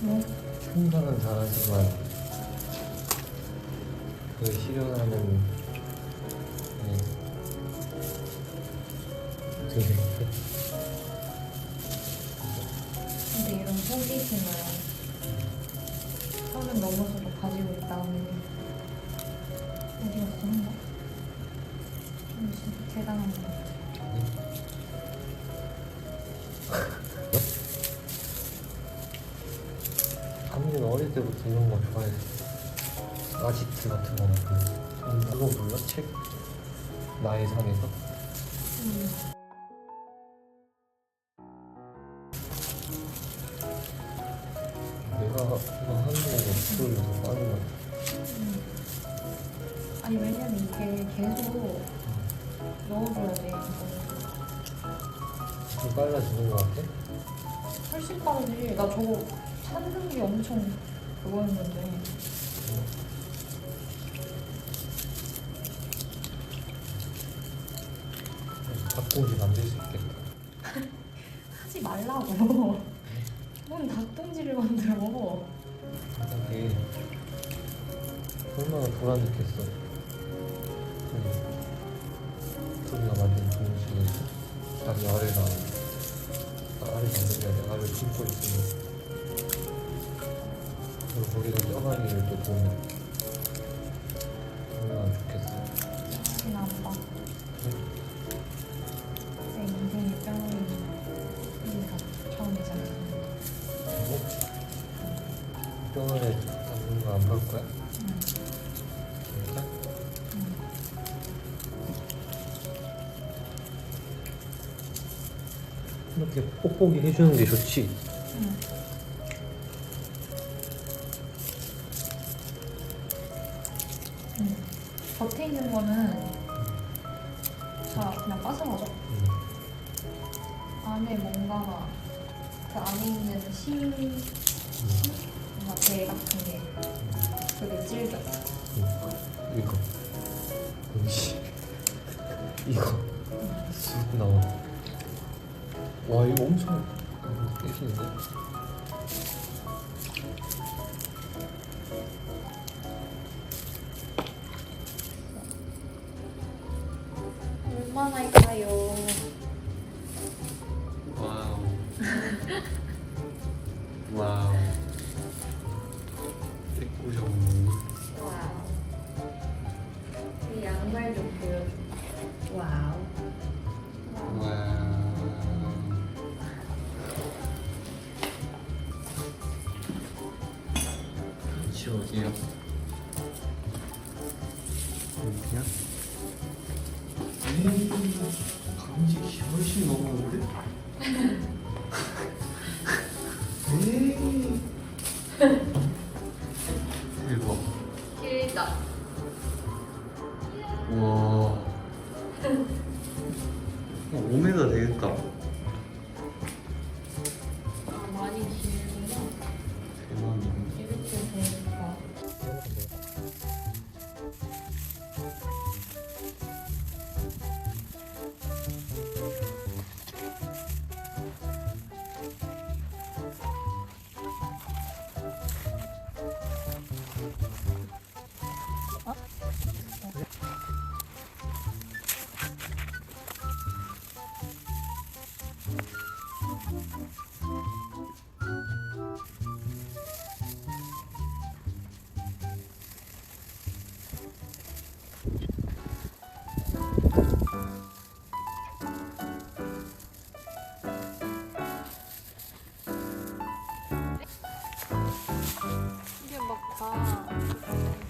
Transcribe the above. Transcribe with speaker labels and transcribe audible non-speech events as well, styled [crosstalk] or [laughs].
Speaker 1: 뭐?
Speaker 2: 충전은 잘하지만 그 실현하는 네. 되게
Speaker 1: 근데 이런 호기심을 서른 넘어서도 가지고 있다는
Speaker 2: 한민은 어릴 때부터 이런 거 좋아했어. 아지트 같은 거 만들고. 음, 그거 몰라? 책? 나의 산에서?
Speaker 1: 음.
Speaker 2: 내가 이거 하는 거 목소리가 더 빠른 것 같아.
Speaker 1: 음. 아니 왜냐면 이게 계속 넣어줘야 돼. 이거.
Speaker 2: 좀 빨라지는 것 같아?
Speaker 1: 훨씬 빠르지. 나 저거 찾는 게 엄청 그거였는데.
Speaker 2: 닭고기 만들 수 있겠다. [laughs]
Speaker 1: 하지 말라고. [laughs] 뭔 닭똥지를 만들어.
Speaker 2: 이게 얼마나 보람있겠어. 우리가 만든 동시에 자기 알을 낳은 알을 아니라 알을 품고 있으니 그리고 거기서 쩌가리를 또 보면 얼마나 좋겠어.
Speaker 1: 나 아빠. 내 인생의 뼈는 이가 처음이잖아.
Speaker 2: 그리고 병원에 가는 거안 볼 거야?
Speaker 1: 응.
Speaker 2: 진짜?
Speaker 1: 응.
Speaker 2: 이렇게 뽁뽁이 해주는 게 좋지.
Speaker 1: 응. 응. 겉에 있는 거는 다 그냥 빠져나죠.
Speaker 2: 음.
Speaker 1: 안에 뭔가 그 안에 있는 심,
Speaker 2: 음.
Speaker 1: 뭔가 배 같은 게 그게 질겨.
Speaker 2: 음. 이거 음식 이거 쑥 나와 와 이거 엄청 깨시는데? 위치 어디야? 여기야? 에이 감지 훨씬 넘었는데? 에이 대박
Speaker 1: 길다.
Speaker 2: 와 5m 되겠다
Speaker 1: 이게 막 다.